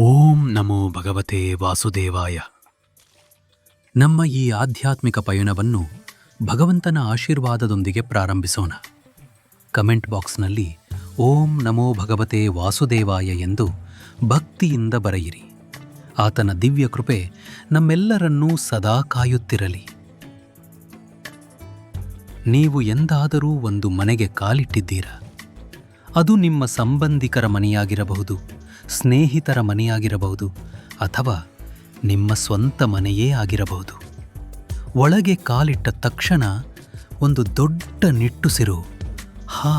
ಓಂ ನಮೋ ಭಗವತೆ ವಾಸುದೇವಾಯ. ನಮ್ಮ ಈ ಆಧ್ಯಾತ್ಮಿಕ ಪಯಣವನ್ನು ಭಗವಂತನ ಆಶೀರ್ವಾದದೊಂದಿಗೆ ಪ್ರಾರಂಭಿಸೋಣ. ಕಮೆಂಟ್ ಬಾಕ್ಸ್ನಲ್ಲಿ ಓಂ ನಮೋ ಭಗವತೆ ವಾಸುದೇವಾಯ ಎಂದು ಭಕ್ತಿಯಿಂದ ಬರೆಯಿರಿ. ಆತನ ದಿವ್ಯ ಕೃಪೆ ನಮ್ಮೆಲ್ಲರನ್ನೂ ಸದಾ ಕಾಯುತ್ತಿರಲಿ. ನೀವು ಎಂದಾದರೂ ಒಂದು ಮನೆಗೆ ಕಾಲಿಟ್ಟಿದ್ದೀರಾ? ಅದು ನಿಮ್ಮ ಸಂಬಂಧಿಕರ ಮನೆಯಾಗಿರಬಹುದು. ಸ್ನೇಹಿತರ ಮನೆಯಾಗಿರಬಹುದು ಅಥವಾ ನಿಮ್ಮ ಸ್ವಂತ ಮನೆಯೇ ಆಗಿರಬಹುದು. ಒಳಗೆ ಕಾಲಿಟ್ಟ ತಕ್ಷಣ ಒಂದು ದೊಡ್ಡ ನಿಟ್ಟುಸಿರು ಹಾ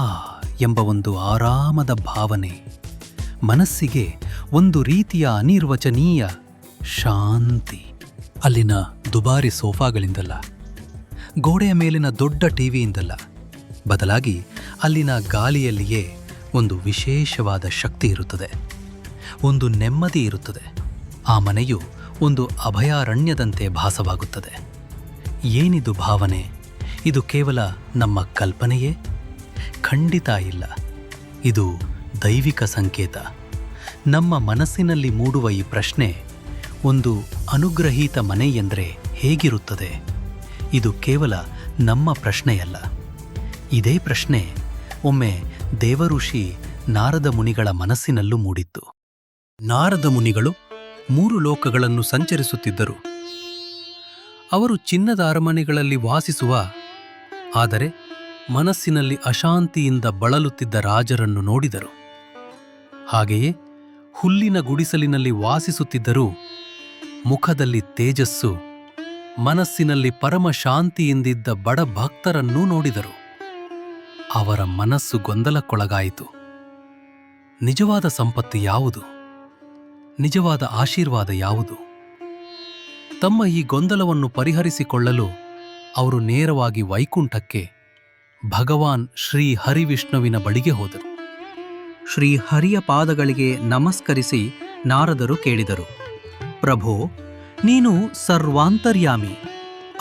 ಎಂಬ ಒಂದು ಆರಾಮದ ಭಾವನೆ, ಮನಸ್ಸಿಗೆ ಒಂದು ರೀತಿಯ ಅನಿರ್ವಚನೀಯ ಶಾಂತಿ. ಅಲ್ಲಿನ ದುಬಾರಿ ಸೋಫಾಗಳಿಂದಲ್ಲ, ಗೋಡೆಯ ಮೇಲಿನ ದೊಡ್ಡ ಟಿವಿಯಿಂದಲ್ಲ, ಬದಲಾಗಿ ಅಲ್ಲಿನ ಗಾಳಿಯಲ್ಲಿಯೇ ಒಂದು ವಿಶೇಷವಾದ ಶಕ್ತಿ ಇರುತ್ತದೆ. ಒಂದು ನೆಮ್ಮದಿ ಇರುತ್ತದೆ. ಆ ಮನೆಯು ಒಂದು ಅಭಯಾರಣ್ಯದಂತೆ ಭಾಸವಾಗುತ್ತದೆ. ಏನಿದು ಭಾವನೆ? ಇದು ಕೇವಲ ನಮ್ಮ ಕಲ್ಪನೆಯೇ? ಖಂಡಿತ ಇಲ್ಲ. ಇದು ದೈವಿಕ ಸಂಕೇತ. ನಮ್ಮ ಮನಸ್ಸಿನಲ್ಲಿ ಮೂಡುವ ಈ ಪ್ರಶ್ನೆ, ಒಂದು ಅನುಗ್ರಹೀತ ಮನೆ ಎಂದರೆ ಹೇಗಿರುತ್ತದೆ? ಇದು ಕೇವಲ ನಮ್ಮ ಪ್ರಶ್ನೆಯಲ್ಲ. ಇದೇ ಪ್ರಶ್ನೆ ಒಮ್ಮೆ ದೇವಋಷಿ ನಾರದ ಮುನಿಗಳ ಮನಸ್ಸಿನಲ್ಲೂ ಮೂಡಿತ್ತು. ನಾರದ ಮುನಿಗಳು ಮೂರು ಲೋಕಗಳನ್ನು ಸಂಚರಿಸುತ್ತಿದ್ದರು. ಅವರು ಚಿನ್ನದ ಅರಮನೆಗಳಲ್ಲಿ ವಾಸಿಸುವ, ಆದರೆ ಮನಸ್ಸಿನಲ್ಲಿ ಅಶಾಂತಿಯಿಂದ ಬಳಲುತ್ತಿದ್ದ ರಾಜರನ್ನು ನೋಡಿದರು. ಹಾಗೆಯೇ ಹುಲ್ಲಿನ ಗುಡಿಸಲಿನಲ್ಲಿ ವಾಸಿಸುತ್ತಿದ್ದರೂ ಮುಖದಲ್ಲಿ ತೇಜಸ್ಸು, ಮನಸ್ಸಿನಲ್ಲಿ ಪರಮ ಶಾಂತಿಯಿಂದಿದ್ದ ಬಡ ಭಕ್ತರನ್ನೂ ನೋಡಿದರು. ಅವರ ಮನಸ್ಸು ಗೊಂದಲಕ್ಕೊಳಗಾಯಿತು. ನಿಜವಾದ ಸಂಪತ್ತು ಯಾವುದು? ನಿಜವಾದ ಆಶೀರ್ವಾದ ಯಾವುದು? ತಮ್ಮ ಈ ಗೊಂದಲವನ್ನು ಪರಿಹರಿಸಿಕೊಳ್ಳಲು ಅವರು ನೇರವಾಗಿ ವೈಕುಂಠಕ್ಕೆ ಭಗವಾನ್ ಶ್ರೀ ಹರಿವಿಷ್ಣುವಿನ ಬಳಿಗೆ ಹೋದರು. ಶ್ರೀ ಹರಿಯ ಪಾದಗಳಿಗೆ ನಮಸ್ಕರಿಸಿ ನಾರದರು ಕೇಳಿದರು, ಪ್ರಭೋ, ನೀನು ಸರ್ವಾಂತರ್ಯಾಮಿ,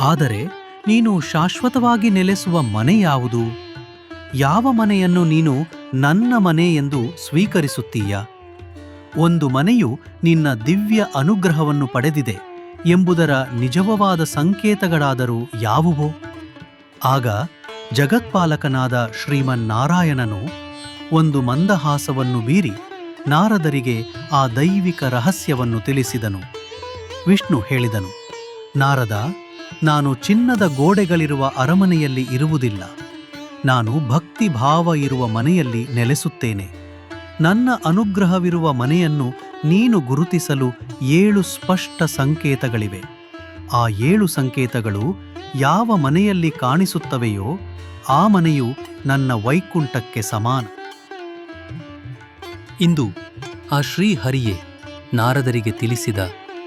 ಆದರೆ ನೀನು ಶಾಶ್ವತವಾಗಿ ನೆಲೆಸುವ ಮನೆ ಯಾವುದು? ಯಾವ ಮನೆಯನ್ನು ನೀನು ನನ್ನ ಮನೆ ಎಂದು ಸ್ವೀಕರಿಸುತ್ತೀಯ? ಒಂದು ಮನೆಯು ನಿನ್ನ ದಿವ್ಯ ಅನುಗ್ರಹವನ್ನು ಪಡೆದಿದೆ ಎಂಬುದರ ನಿಜವಾದ ಸಂಕೇತಗಳಾದರೂ ಯಾವುವು? ಆಗ ಜಗತ್ಪಾಲಕನಾದ ಶ್ರೀಮನ್ನಾರಾಯಣನು ಒಂದು ಮಂದಹಾಸವನ್ನು ಬೀರಿ ನಾರದರಿಗೆ ಆ ದೈವಿಕ ರಹಸ್ಯವನ್ನು ತಿಳಿಸಿದನು. ವಿಷ್ಣು ಹೇಳಿದನು, ನಾರದ, ನಾನು ಚಿನ್ನದ ಗೋಡೆಗಳಿರುವ ಅರಮನೆಯಲ್ಲಿ ಇರುವುದಿಲ್ಲ. ನಾನು ಭಕ್ತಿಭಾವ ಇರುವ ಮನೆಯಲ್ಲಿ ನೆಲೆಸುತ್ತೇನೆ. ನನ್ನ ಅನುಗ್ರಹವಿರುವ ಮನೆಯನ್ನು ನೀನು ಗುರುತಿಸಲು ಏಳು ಸ್ಪಷ್ಟ ಸಂಕೇತಗಳಿವೆ. ಆ ಏಳು ಸಂಕೇತಗಳು ಯಾವ ಮನೆಯಲ್ಲಿ ಕಾಣಿಸುತ್ತವೆಯೋ ಆ ಮನೆಯು ನನ್ನ ವೈಕುಂಠಕ್ಕೆ ಸಮಾನ. ಇಂದು ಆ ಶ್ರೀಹರಿಯೇ ನಾರದರಿಗೆ ತಿಳಿಸಿದ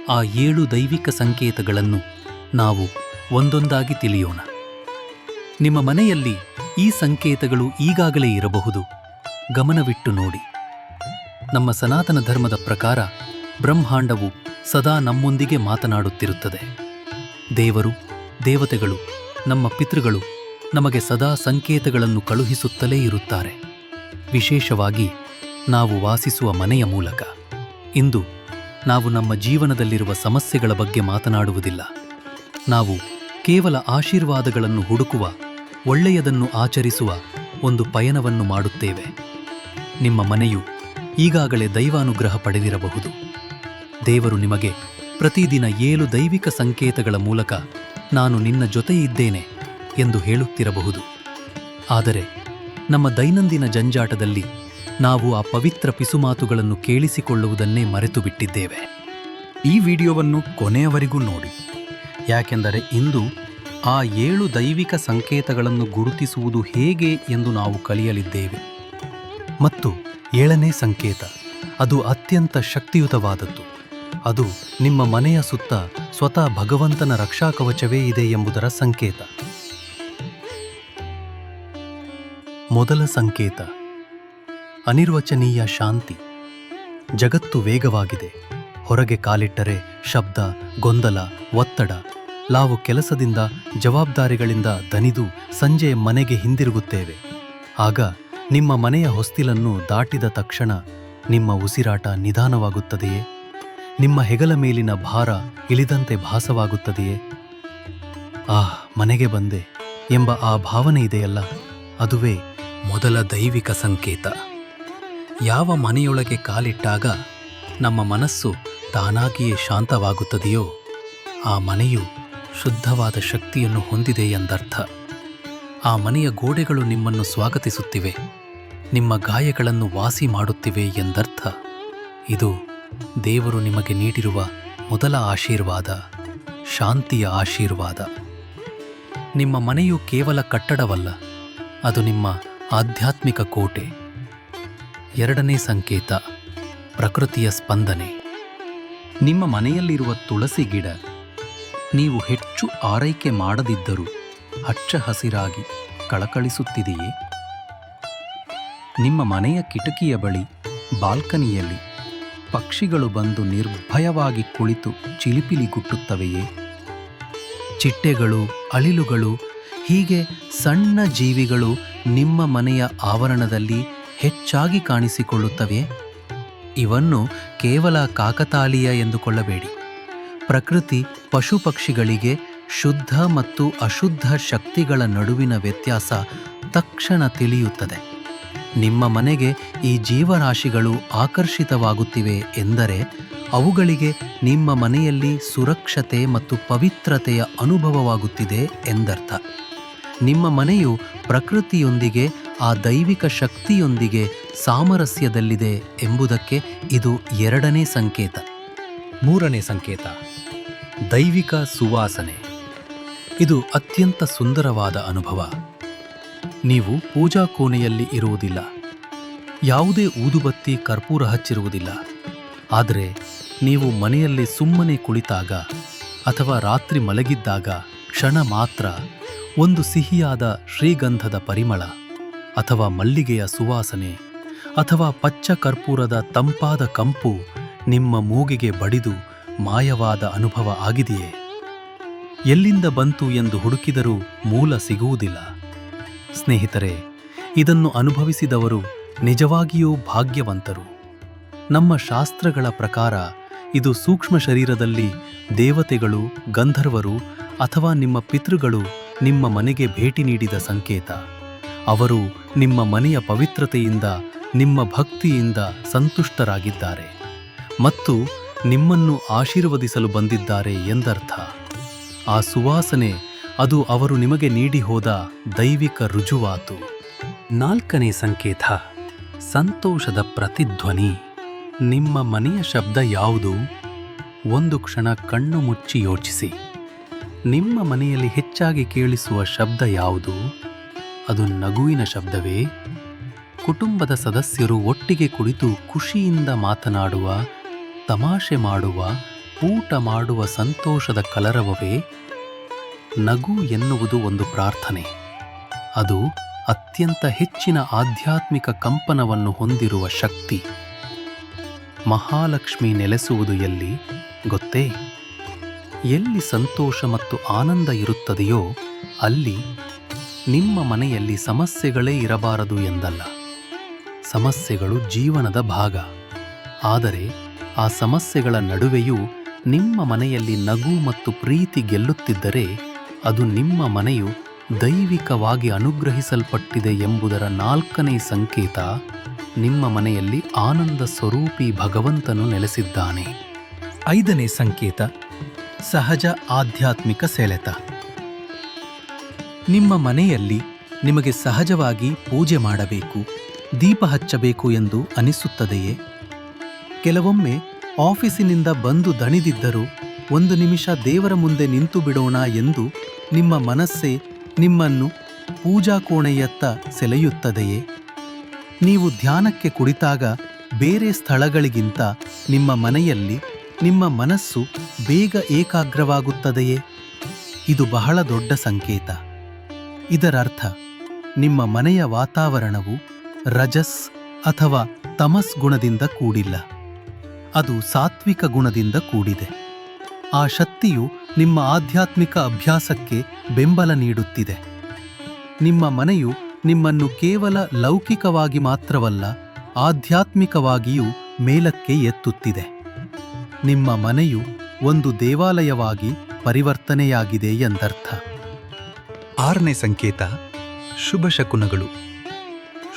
ಆ ಏಳು ದೈವಿಕ ಸಂಕೇತಗಳನ್ನು ನಾವು ಒಂದೊಂದಾಗಿ ತಿಳಿಯೋಣ. ನಿಮ್ಮ ಮನೆಯಲ್ಲಿ ಈ ಸಂಕೇತಗಳು ಈಗಾಗಲೇ ಇರಬಹುದು. ಗಮನವಿಟ್ಟು ನೋಡಿ. ನಮ್ಮ ಸನಾತನ ಧರ್ಮದ ಪ್ರಕಾರ ಬ್ರಹ್ಮಾಂಡವು ಸದಾ ನಮ್ಮೊಂದಿಗೆ ಮಾತನಾಡುತ್ತಿರುತ್ತದೆ. ದೇವರು, ದೇವತೆಗಳು, ನಮ್ಮ ಪಿತೃಗಳು ನಮಗೆ ಸದಾ ಸಂಕೇತಗಳನ್ನು ಕಳುಹಿಸುತ್ತಲೇ ಇರುತ್ತಾರೆ. ವಿಶೇಷವಾಗಿ ನಾವು ವಾಸಿಸುವ ಮನೆಯ ಮೂಲಕ. ಇಂದು ನಾವು ನಮ್ಮ ಜೀವನದಲ್ಲಿರುವ ಸಮಸ್ಯೆಗಳ ಬಗ್ಗೆ ಮಾತನಾಡುವುದಿಲ್ಲ. ನಾವು ಕೇವಲ ಆಶೀರ್ವಾದಗಳನ್ನು ಹುಡುಕುವ, ಒಳ್ಳೆಯದನ್ನು ಆಚರಿಸುವ ಒಂದು ಪಯಣವನ್ನು ಮಾಡುತ್ತೇವೆ. ನಿಮ್ಮ ಮನೆಯು ಈಗಾಗಲೇ ದೈವಾನುಗ್ರಹ ಪಡೆದಿರಬಹುದು. ದೇವರು ನಿಮಗೆ ಪ್ರತಿದಿನ ಏಳು ದೈವಿಕ ಸಂಕೇತಗಳ ಮೂಲಕ ನಾನು ನಿನ್ನ ಜೊತೆ ಇದ್ದೇನೆ ಎಂದು ಹೇಳುತ್ತಿರಬಹುದು. ಆದರೆ ನಮ್ಮ ದೈನಂದಿನ ಜಂಜಾಟದಲ್ಲಿ ನಾವು ಆ ಪವಿತ್ರ ಪಿಸುಮಾತುಗಳನ್ನು ಕೇಳಿಸಿಕೊಳ್ಳುವುದನ್ನೇ ಮರೆತು ಬಿಟ್ಟಿದ್ದೇವೆ ಈ ವಿಡಿಯೋವನ್ನು ಕೊನೆಯವರೆಗೂ ನೋಡಿ. ಯಾಕೆಂದರೆ ಇಂದು ಆ ಏಳು ದೈವಿಕ ಸಂಕೇತಗಳನ್ನು ಗುರುತಿಸುವುದು ಹೇಗೆ ಎಂದು ನಾವು ಕಲಿಯಲಿದ್ದೇವೆ. ಮತ್ತು ಏಳನೇ ಸಂಕೇತ. ಅದು ಅತ್ಯಂತ ಶಕ್ತಿಯುತವಾದದ್ದು. ಅದು ನಿಮ್ಮ ಮನೆಯ ಸುತ್ತ ಸ್ವತಃ ಭಗವಂತನ ರಕ್ಷಾ ಕವಚವೇ ಇದೆ ಎಂಬುದರ ಸಂಕೇತ. ಮೊದಲ ಸಂಕೇತ. ಅನಿರ್ವಚನೀಯ ಶಾಂತಿ. ಜಗತ್ತು ವೇಗವಾಗಿದೆ. ಹೊರಗೆ ಕಾಲಿಟ್ಟರೆ ಶಬ್ದ, ಗೊಂದಲ, ಒತ್ತಡ, ನಾವು ಕೆಲಸದಿಂದ, ಜವಾಬ್ದಾರಿಗಳಿಂದ ದನಿದು ಸಂಜೆ ಮನೆಗೆ ಹಿಂದಿರುಗುತ್ತೇವೆ. ಆಗ ನಿಮ್ಮ ಮನೆಯ ಹೊಸ್ತಿಲನ್ನು ದಾಟಿದ ತಕ್ಷಣ ನಿಮ್ಮ ಉಸಿರಾಟ ನಿಧಾನವಾಗುತ್ತದೆಯೇ? ನಿಮ್ಮ ಹೆಗಲ ಮೇಲಿನ ಭಾರ ಇಳಿದಂತೆ ಭಾಸವಾಗುತ್ತದೆಯೇ? ಆಹ್ ಮನೆಗೆ ಬಂದೆ ಎಂಬ ಆ ಭಾವನೆ ಇದೆಯಲ್ಲ, ಅದುವೇ ಮೊದಲ ದೈವಿಕ ಸಂಕೇತ. ಯಾವ ಮನೆಯೊಳಗೆ ಕಾಲಿಟ್ಟಾಗ ನಮ್ಮ ಮನಸ್ಸು ತಾನಾಗಿಯೇ ಶಾಂತವಾಗುತ್ತದೆಯೋ, ಆ ಮನೆಯು ಶುದ್ಧವಾದ ಶಕ್ತಿಯನ್ನು ಹೊಂದಿದೆ ಎಂದರ್ಥ. ಆ ಮನೆಯ ಗೋಡೆಗಳು ನಿಮ್ಮನ್ನು ಸ್ವಾಗತಿಸುತ್ತಿವೆ. ನಿಮ್ಮ ಗಾಯಗಳನ್ನು ವಾಸಿ ಮಾಡುತ್ತಿವೆ ಎಂದರ್ಥ. ಇದು ದೇವರು ನಿಮಗೆ ನೀಡಿರುವ ಮೊದಲ ಆಶೀರ್ವಾದ, ಶಾಂತಿಯ ಆಶೀರ್ವಾದ. ನಿಮ್ಮ ಮನೆಯು ಕೇವಲ ಕಟ್ಟಡವಲ್ಲ, ಅದು ನಿಮ್ಮ ಆಧ್ಯಾತ್ಮಿಕ ಕೋಟೆ. ಎರಡನೇ ಸಂಕೇತ, ಪ್ರಕೃತಿಯ ಸ್ಪಂದನೆ. ನಿಮ್ಮ ಮನೆಯಲ್ಲಿರುವ ತುಳಸಿ ಗಿಡ, ನೀವು ಹೆಚ್ಚು ಆರೈಕೆ ಮಾಡದಿದ್ದರೂ ಹಚ್ಚ ಹಸಿರಾಗಿ ಕಳಕಳಿಸುತ್ತಿದೆಯೇ? ನಿಮ್ಮ ಮನೆಯ ಕಿಟಕಿಯ ಬಳಿ, ಬಾಲ್ಕನಿಯಲ್ಲಿ ಪಕ್ಷಿಗಳು ಬಂದು ನಿರ್ಭಯವಾಗಿ ಕುಳಿತು ಚಿಲಿಪಿಲಿಗುಟ್ಟುತ್ತವೆಯೇ ಚಿಟ್ಟೆಗಳು, ಅಳಿಲುಗಳು, ಹೀಗೆ ಸಣ್ಣ ಜೀವಿಗಳು ನಿಮ್ಮ ಮನೆಯ ಆವರಣದಲ್ಲಿ ಹೆಚ್ಚಾಗಿ ಕಾಣಿಸಿಕೊಳ್ಳುತ್ತವೆ? ಇವನ್ನು ಕೇವಲ ಕಾಕತಾಳೀಯ ಎಂದುಕೊಳ್ಳಬೇಡಿ. ಪ್ರಕೃತಿ ಪಶು ಪಕ್ಷಿಗಳಿಗೆ ಶುದ್ಧ ಮತ್ತು ಅಶುದ್ಧ ಶಕ್ತಿಗಳ ನಡುವಿನ ವ್ಯತ್ಯಾಸ ತಕ್ಷಣ ತಿಳಿಯುತ್ತದೆ. ನಿಮ್ಮ ಮನೆಗೆ ಈ ಜೀವರಾಶಿಗಳು ಆಕರ್ಷಿತವಾಗುತ್ತಿವೆ ಎಂದರೆ ಅವುಗಳಿಗೆ ನಿಮ್ಮ ಮನೆಯಲ್ಲಿ ಸುರಕ್ಷತೆ ಮತ್ತು ಪವಿತ್ರತೆಯ ಅನುಭವವಾಗುತ್ತಿದೆ ಎಂದರ್ಥ. ನಿಮ್ಮ ಮನೆಯು ಪ್ರಕೃತಿಯೊಂದಿಗೆ, ಆ ದೈವಿಕ ಶಕ್ತಿಯೊಂದಿಗೆ ಸಾಮರಸ್ಯದಲ್ಲಿದೆ ಎಂಬುದಕ್ಕೆ ಇದು ಎರಡನೇ ಸಂಕೇತ. ಮೂರನೇ ಸಂಕೇತ, ದೈವಿಕ ಸುವಾಸನೆ. ಇದು ಅತ್ಯಂತ ಸುಂದರವಾದ ಅನುಭವ. ನೀವು ಪೂಜಾ ಕೋಣೆಯಲ್ಲಿ ಇರುವುದಿಲ್ಲ. ಯಾವುದೇ ಊದುಬತ್ತಿ ಕರ್ಪೂರ ಹಚ್ಚಿರುವುದಿಲ್ಲ. ಆದರೆ ನೀವು ಮನೆಯಲ್ಲಿ ಸುಮ್ಮನೆ ಕುಳಿತಾಗ ಅಥವಾ ರಾತ್ರಿ ಮಲಗಿದ್ದಾಗ ಕ್ಷಣ ಮಾತ್ರ ಒಂದು ಸಿಹಿಯಾದ ಶ್ರೀಗಂಧದ ಪರಿಮಳ ಅಥವಾ ಮಲ್ಲಿಗೆಯ ಸುವಾಸನೆ ಅಥವಾ ಪಚ್ಚ ಕರ್ಪೂರದ ತಂಪಾದ ಕಂಪು ನಿಮ್ಮ ಮೂಗಿಗೆ ಬಡಿದು ಮಾಯವಾದ ಅನುಭವ ಆಗಿದೆಯೇ? ಎಲ್ಲಿಂದ ಬಂತು ಎಂದು ಹುಡುಕಿದರೂ ಮೂಲ ಸಿಗುವುದಿಲ್ಲ. ಸ್ನೇಹಿತರೆ, ಇದನ್ನು ಅನುಭವಿಸಿದವರು ನಿಜವಾಗಿಯೂ ಭಾಗ್ಯವಂತರು. ನಮ್ಮ ಶಾಸ್ತ್ರಗಳ ಪ್ರಕಾರ ಇದು ಸೂಕ್ಷ್ಮ ಶರೀರದಲ್ಲಿ ದೇವತೆಗಳು, ಗಂಧರ್ವರು ಅಥವಾ ನಿಮ್ಮ ಪಿತೃಗಳು ನಿಮ್ಮ ಮನೆಗೆ ಭೇಟಿ ನೀಡಿದ ಸಂಕೇತ. ಅವರು ನಿಮ್ಮ ಮನೆಯ ಪವಿತ್ರತೆಯಿಂದ, ನಿಮ್ಮ ಭಕ್ತಿಯಿಂದ ಸಂತುಷ್ಟರಾಗಿದ್ದಾರೆ ಮತ್ತು ನಿಮ್ಮನ್ನು ಆಶೀರ್ವದಿಸಲು ಬಂದಿದ್ದಾರೆ ಎಂದರ್ಥ. ಆ ಸುವಾಸನೆ ಅದು ಅವರು ನಿಮಗೆ ನೀಡಿ ಹೋದ ದೈವಿಕ ರುಜುವಾತು. ನಾಲ್ಕನೇ ಸಂಕೇತ, ಸಂತೋಷದ ಪ್ರತಿಧ್ವನಿ. ನಿಮ್ಮ ಮನೆಯ ಶಬ್ದ ಯಾವುದು? ಒಂದು ಕ್ಷಣ ಕಣ್ಣು ಮುಚ್ಚಿ ಯೋಚಿಸಿ. ನಿಮ್ಮ ಮನೆಯಲ್ಲಿ ಹೆಚ್ಚಾಗಿ ಕೇಳಿಸುವ ಶಬ್ದ ಯಾವುದು? ಅದು ನಗುವಿನ ಶಬ್ದವೇ? ಕುಟುಂಬದ ಸದಸ್ಯರು ಒಟ್ಟಿಗೆ ಕುಳಿತು ಖುಷಿಯಿಂದ ಮಾತನಾಡುವ, ತಮಾಷೆ ಮಾಡುವ, ಊಟ ಮಾಡುವ ಸಂತೋಷದ ಕಲರವವೇ? ನಗು ಎನ್ನುವುದು ಒಂದು ಪ್ರಾರ್ಥನೆ. ಅದು ಅತ್ಯಂತ ಹೆಚ್ಚಿನ ಆಧ್ಯಾತ್ಮಿಕ ಕಂಪನವನ್ನು ಹೊಂದಿರುವ ಶಕ್ತಿ. ಮಹಾಲಕ್ಷ್ಮಿ ನೆಲೆಸುವುದು ಎಲ್ಲಿ ಗೊತ್ತೇ? ಎಲ್ಲಿ ಸಂತೋಷ ಮತ್ತು ಆನಂದ ಇರುತ್ತದೆಯೋ ಅಲ್ಲಿ ನಿಮ್ಮ ಮನೆಯಲ್ಲಿ ಸಮಸ್ಯೆಗಳೇ ಇರಬಾರದು ಎಂದಲ್ಲ. ಸಮಸ್ಯೆಗಳು ಜೀವನದ ಭಾಗ. ಆದರೆ ಆ ಸಮಸ್ಯೆಗಳ ನಡುವೆಯೂ ನಿಮ್ಮ ಮನೆಯಲ್ಲಿ ನಗು ಮತ್ತು ಪ್ರೀತಿ ಗೆಲ್ಲುತ್ತಿದ್ದರೆ ಅದು ನಿಮ್ಮ ಮನೆಯು ದೈವಿಕವಾಗಿ ಅನುಗ್ರಹಿಸಲ್ಪಟ್ಟಿದೆ ಎಂಬುದರ ನಾಲ್ಕನೇ ಸಂಕೇತ, ನಿಮ್ಮ ಮನೆಯಲ್ಲಿ ಆನಂದ ಸ್ವರೂಪಿ ಭಗವಂತನು ನೆಲೆಸಿದ್ದಾನೆ. ಐದನೇ ಸಂಕೇತ, ಸಹಜ ಆಧ್ಯಾತ್ಮಿಕ ಸೆಳೆತ. ನಿಮ್ಮ ಮನೆಯಲ್ಲಿ ನಿಮಗೆ ಸಹಜವಾಗಿ ಪೂಜೆ ಮಾಡಬೇಕು, ದೀಪ ಹಚ್ಚಬೇಕು ಎಂದು ಅನಿಸುತ್ತದೆಯೇ? ಕೆಲವೊಮ್ಮೆ ಆಫೀಸಿನಿಂದ ಬಂದು ದಣಿದಿದ್ದರೂ ಒಂದು ನಿಮಿಷ ದೇವರ ಮುಂದೆ ನಿಂತು ಬಿಡೋಣ ಎಂದು ನಿಮ್ಮ ಮನಸ್ಸೇ ನಿಮ್ಮನ್ನು ಪೂಜಾ ಕೋಣೆಯತ್ತ ಸೆಳೆಯುತ್ತದೆಯೇ? ನೀವು ಧ್ಯಾನಕ್ಕೆ ಕುಳಿತಾಗ ಬೇರೆ ಸ್ಥಳಗಳಿಗಿಂತ ನಿಮ್ಮ ಮನೆಯಲ್ಲಿ ನಿಮ್ಮ ಮನಸ್ಸು ಬೇಗ ಏಕಾಗ್ರವಾಗುತ್ತದೆಯೇ? ಇದು ಬಹಳ ದೊಡ್ಡ ಸಂಕೇತ. ಇದರರ್ಥ, ನಿಮ್ಮ ಮನೆಯ ವಾತಾವರಣವು ರಜಸ್ ಅಥವಾ ತಮಸ್ ಗುಣದಿಂದ ಕೂಡಿಲ್ಲ. ಅದು ಸಾತ್ವಿಕ ಗುಣದಿಂದ ಕೂಡಿದೆ. ಆ ಶಕ್ತಿಯು ನಿಮ್ಮ ಆಧ್ಯಾತ್ಮಿಕ ಅಭ್ಯಾಸಕ್ಕೆ ಬೆಂಬಲ ನೀಡುತ್ತಿದೆ. ನಿಮ್ಮ ಮನೆಯು ನಿಮ್ಮನ್ನು ಕೇವಲ ಲೌಕಿಕವಾಗಿ ಮಾತ್ರವಲ್ಲ, ಆಧ್ಯಾತ್ಮಿಕವಾಗಿಯೂ ಮೇಲಕ್ಕೆ ಎತ್ತುತ್ತಿದೆ. ನಿಮ್ಮ ಮನೆಯು ಒಂದು ದೇವಾಲಯವಾಗಿ ಪರಿವರ್ತನೆಯಾಗಿದೆ ಎಂದರ್ಥ. ಆರನೇ ಸಂಕೇತ, ಶುಭ ಶಕುನಗಳು.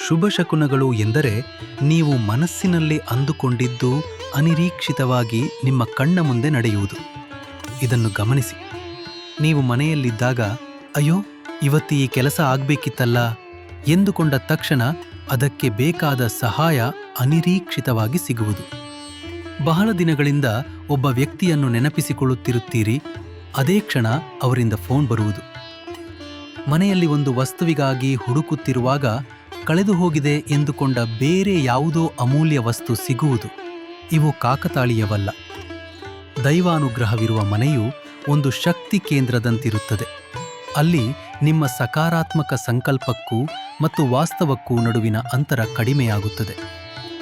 ಶುಭ ಶಕುನಗಳು ಎಂದರೆ ನೀವು ಮನಸ್ಸಿನಲ್ಲಿ ಅಂದುಕೊಂಡಿದ್ದು ಅನಿರೀಕ್ಷಿತವಾಗಿ ನಿಮ್ಮ ಕಣ್ಣ ಮುಂದೆ ನಡೆಯುವುದು. ಇದನ್ನು ಗಮನಿಸಿ. ನೀವು ಮನೆಯಲ್ಲಿದ್ದಾಗ, ಅಯ್ಯೋ, ಇವತ್ತು ಈ ಕೆಲಸ ಆಗ್ಬೇಕಿತ್ತಲ್ಲ ಎಂದುಕೊಂಡ ತಕ್ಷಣ ಅದಕ್ಕೆ ಬೇಕಾದ ಸಹಾಯ ಅನಿರೀಕ್ಷಿತವಾಗಿ ಸಿಗುವುದು. ಬಹಳ ದಿನಗಳಿಂದ ಒಬ್ಬ ವ್ಯಕ್ತಿಯನ್ನು ನೆನಪಿಸಿಕೊಳ್ಳುತ್ತಿರುತ್ತೀರಿ, ಅದೇ ಕ್ಷಣ ಅವರಿಂದ ಫೋನ್ ಬರುವುದು. ಮನೆಯಲ್ಲಿ ಒಂದು ವಸ್ತುವಿಗಾಗಿ ಹುಡುಕುತ್ತಿರುವಾಗ ಕಳೆದು ಹೋಗಿದೆ ಎಂದುಕೊಂಡ ಬೇರೆ ಯಾವುದೋ ಅಮೂಲ್ಯ ವಸ್ತು ಸಿಗುವುದು. ಇವು ಕಾಕತಾಳೀಯವಲ್ಲ. ದೈವಾನುಗ್ರಹವಿರುವ ಮನೆಯು ಒಂದು ಶಕ್ತಿ ಕೇಂದ್ರದಂತಿರುತ್ತದೆ. ಅಲ್ಲಿ ನಿಮ್ಮ ಸಕಾರಾತ್ಮಕ ಸಂಕಲ್ಪಕ್ಕೂ ಮತ್ತು ವಾಸ್ತವಕ್ಕೂ ನಡುವಿನ ಅಂತರ ಕಡಿಮೆಯಾಗುತ್ತದೆ.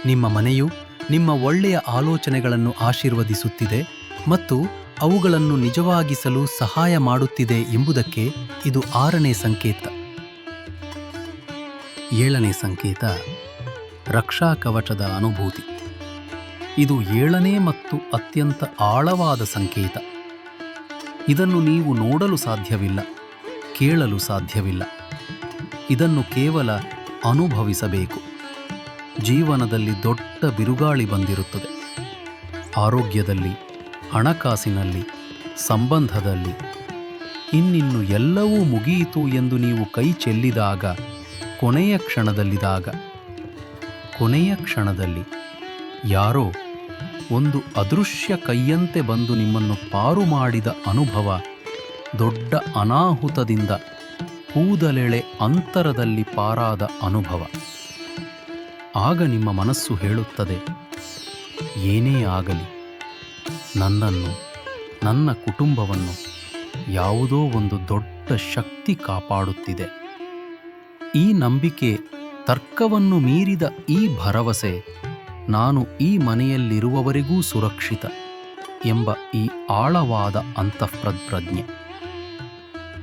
ನಿಮ್ಮ ಮನೆಯು ನಿಮ್ಮ ಒಳ್ಳೆಯ ಆಲೋಚನೆಗಳನ್ನು ಆಶೀರ್ವದಿಸುತ್ತಿದೆ ಮತ್ತು ಅವುಗಳನ್ನು ನಿಜವಾಗಿಸಲು ಸಹಾಯ ಮಾಡುತ್ತಿದೆ ಎಂಬುದಕ್ಕೆ ಇದು ಆರನೇ ಸಂಕೇತ. ಏಳನೇ ಸಂಕೇತ ರಕ್ಷಾ ಕವಚದ ಅನುಭೂತಿ. ಇದು ಏಳನೇ ಮತ್ತು ಅತ್ಯಂತ ಆಳವಾದ ಸಂಕೇತ. ಇದನ್ನು ನೀವು ನೋಡಲು ಸಾಧ್ಯವಿಲ್ಲ, ಕೇಳಲು ಸಾಧ್ಯವಿಲ್ಲ. ಇದನ್ನು ಕೇವಲ ಅನುಭವಿಸಬೇಕು. ಜೀವನದಲ್ಲಿ ದೊಡ್ಡ ಬಿರುಗಾಳಿ ಬಂದಿರುತ್ತದೆ. ಆರೋಗ್ಯದಲ್ಲಿ, ಹಣಕಾಸಿನಲ್ಲಿ, ಸಂಬಂಧದಲ್ಲಿ ಇನ್ನಿನ್ನು ಎಲ್ಲವೂ ಮುಗಿಯಿತು ಎಂದು ನೀವು ಕೈ ಚೆಲ್ಲಿದಾಗ, ಕೊನೆಯ ಕ್ಷಣದಲ್ಲಿದಾಗ ಕೊನೆಯ ಕ್ಷಣದಲ್ಲಿ ಯಾರೋ, ಒಂದು ಅದೃಶ್ಯ ಕೈಯಂತೆ ಬಂದು ನಿಮ್ಮನ್ನು ಪಾರು ಮಾಡಿದ ಅನುಭವ ದೊಡ್ಡ ಅನಾಹುತದಿಂದ ಕೂದಲೆಳೆ ಅಂತರದಲ್ಲಿ ಪಾರಾದ ಅನುಭವ. ಆಗ ನಿಮ್ಮ ಮನಸ್ಸು ಹೇಳುತ್ತದೆ, ಏನೇ ಆಗಲಿ, ನನ್ನನ್ನು, ನನ್ನ ಕುಟುಂಬವನ್ನು ಯಾವುದೋ ಒಂದು ದೊಡ್ಡ ಶಕ್ತಿ ಕಾಪಾಡುತ್ತಿದೆ. ಈ ನಂಬಿಕೆ ತರ್ಕವನ್ನು ಮೀರಿದ ಈ ಭರವಸೆ ನಾನು ಈ ಮನೆಯಲ್ಲಿರುವವರೆಗೂ ಸುರಕ್ಷಿತ ಎಂಬ ಈ ಆಳವಾದ ಅಂತಃಪ್ರಜ್ಞೆ.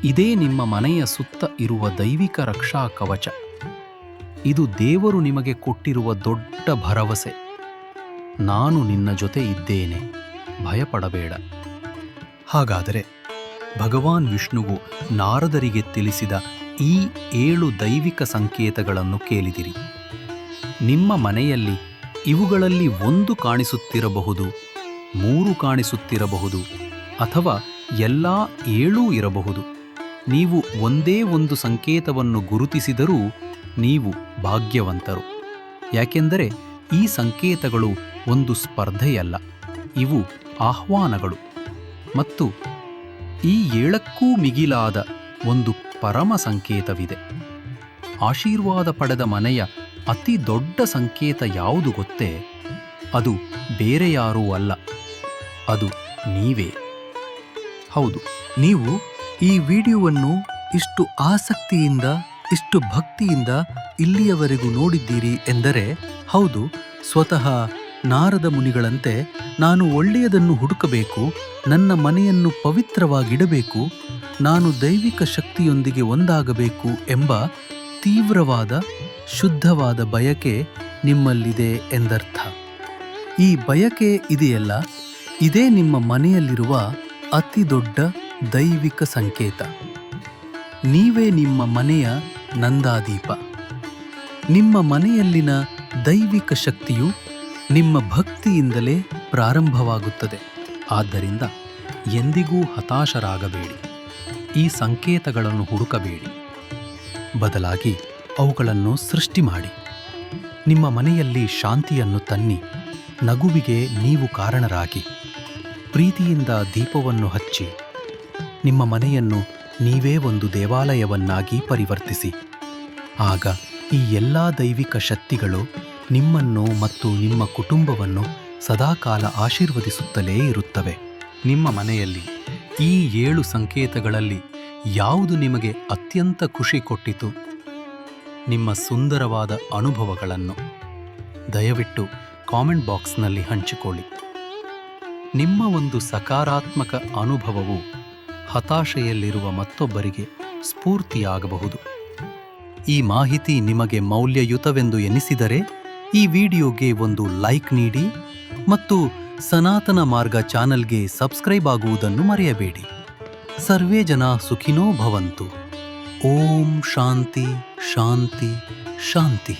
ಇದೇ ನಿಮ್ಮ ಮನೆಯ ಸುತ್ತ ಇರುವ ದೈವಿಕ ರಕ್ಷಾ ಕವಚ. ಇದು ದೇವರು ನಿಮಗೆ ಕೊಟ್ಟಿರುವ ದೊಡ್ಡ ಭರವಸೆ. ನಾನು ನಿನ್ನ ಜೊತೆ ಇದ್ದೇನೆ. ಭಯಪಡಬೇಡ. ಹಾಗಾದರೆ ಭಗವಾನ್ ವಿಷ್ಣುವು ನಾರದರಿಗೆ ತಿಳಿಸಿದ ಈ ಏಳು ದೈವಿಕ ಸಂಕೇತಗಳನ್ನು ಕೇಳಿದಿರಿ. ನಿಮ್ಮ ಮನೆಯಲ್ಲಿ ಇವುಗಳಲ್ಲಿ ಒಂದು ಕಾಣಿಸುತ್ತಿರಬಹುದು, ಮೂರು ಕಾಣಿಸುತ್ತಿರಬಹುದು, ಅಥವಾ ಎಲ್ಲ ಏಳೂ ಇರಬಹುದು. ನೀವು ಒಂದೇ ಒಂದು ಸಂಕೇತವನ್ನು ಗುರುತಿಸಿದರೂ ನೀವು ಭಾಗ್ಯವಂತರು. ಯಾಕೆಂದರೆ ಈ ಸಂಕೇತಗಳು ಒಂದು ಸ್ಪರ್ಧೆಯಲ್ಲ, ಇವು ಆಹ್ವಾನಗಳು. ಮತ್ತು ಈ ಏಳಕ್ಕೂ ಮಿಗಿಲಾದ ಒಂದು ಪರಮ ಸಂಕೇತವಿದೆ. ಆಶೀರ್ವಾದ ಪಡೆದ ಮನೆಯ ಅತಿ ದೊಡ್ಡ ಸಂಕೇತ ಯಾವುದು ಗೊತ್ತೇ? ಅದು ಬೇರೆ ಯಾರೂ ಅಲ್ಲ. ಅದು ನೀವೇ. ಹೌದು, ನೀವು ಈ ವಿಡಿಯೋವನ್ನು ಇಷ್ಟು ಆಸಕ್ತಿಯಿಂದ, ಇಷ್ಟು ಭಕ್ತಿಯಿಂದ ಇಲ್ಲಿಯವರೆಗೂ ನೋಡಿದ್ದೀರಿ ಎಂದರೆ, ಹೌದು, ಸ್ವತಃ ನಾರದ ಮುನಿಗಳಂತೆ ನಾನು ಒಳ್ಳೆಯದನ್ನು ಹುಡುಕಬೇಕು, ನನ್ನ ಮನೆಯನ್ನು ಪವಿತ್ರವಾಗಿಡಬೇಕು, ನಾನು ದೈವಿಕ ಶಕ್ತಿಯೊಂದಿಗೆ ಒಂದಾಗಬೇಕು ಎಂಬ ತೀವ್ರವಾದ ಶುದ್ಧವಾದ ಬಯಕೆ ನಿಮ್ಮಲ್ಲಿದೆ ಎಂದರ್ಥ. ಈ ಬಯಕೆ ಇದೆಯಲ್ಲ, ಇದೇ ನಿಮ್ಮ ಮನೆಯಲ್ಲಿರುವ ಅತಿ ದೊಡ್ಡ ದೈವಿಕ ಸಂಕೇತ. ನೀವೇ ನಿಮ್ಮ ಮನೆಯ ನಂದಾದೀಪ. ನಿಮ್ಮ ಮನೆಯಲ್ಲಿನ ದೈವಿಕ ಶಕ್ತಿಯು ನಿಮ್ಮ ಭಕ್ತಿಯಿಂದಲೇ ಪ್ರಾರಂಭವಾಗುತ್ತದೆ. ಆದ್ದರಿಂದ ಎಂದಿಗೂ ಹತಾಶರಾಗಬೇಡಿ. ಈ ಸಂಕೇತಗಳನ್ನು ಹುಡುಕಬೇಡಿ. ಬದಲಾಗಿ ಅವುಗಳನ್ನು ಸೃಷ್ಟಿ ಮಾಡಿ. ನಿಮ್ಮ ಮನೆಯಲ್ಲಿ ಶಾಂತಿಯನ್ನು ತನ್ನಿ. ನಗುವಿಗೆ ನೀವು ಕಾರಣರಾಗಿ. ಪ್ರೀತಿಯಿಂದ ದೀಪವನ್ನು ಹಚ್ಚಿ. ನಿಮ್ಮ ಮನೆಯನ್ನು ನೀವೇ ಒಂದು ದೇವಾಲಯವನ್ನಾಗಿ ಪರಿವರ್ತಿಸಿ. ಆಗ ಈ ಎಲ್ಲ ದೈವಿಕ ಶಕ್ತಿಗಳು ನಿಮ್ಮನ್ನು ಮತ್ತು ನಿಮ್ಮ ಕುಟುಂಬವನ್ನು ಸದಾಕಾಲ ಆಶೀರ್ವದಿಸುತ್ತಲೇ ಇರುತ್ತವೆ. ನಿಮ್ಮ ಮನೆಯಲ್ಲಿ ಈ ಏಳು ಸಂಕೇತಗಳಲ್ಲಿ ಯಾವುದು ನಿಮಗೆ ಅತ್ಯಂತ ಖುಷಿ ಕೊಟ್ಟಿತು? ನಿಮ್ಮ ಸುಂದರವಾದ ಅನುಭವಗಳನ್ನು ದಯವಿಟ್ಟು ಕಾಮೆಂಟ್ ಬಾಕ್ಸ್ನಲ್ಲಿ ಹಂಚಿಕೊಳ್ಳಿ. ನಿಮ್ಮ ಒಂದು ಸಕಾರಾತ್ಮಕ ಅನುಭವವು ಹತಾಶೆಯಲ್ಲಿರುವ ಮತ್ತೊಬ್ಬರಿಗೆ ಸ್ಫೂರ್ತಿಯಾಗಬಹುದು. ಈ ಮಾಹಿತಿ ನಿಮಗೆ ಮೌಲ್ಯಯುತವೆಂದು ಎನಿಸಿದರೆ ಈ ವಿಡಿಯೋಗೆ ಒಂದು ಲೈಕ್ ನೀಡಿ ಮತ್ತು ಸನಾತನ ಮಾರ್ಗ ಚಾನಲ್ಗೆ ಸಬ್ಸ್ಕ್ರೈಬ್ ಆಗುವುದನ್ನು ಮರೆಯಬೇಡಿ. ಸರ್ವೇ ಜನ ಸುಖಿನೋ ಭವಂತು. ಓಂ ಶಾಂತಿ. ಶಾಂತಿ ಶಾಂತಿ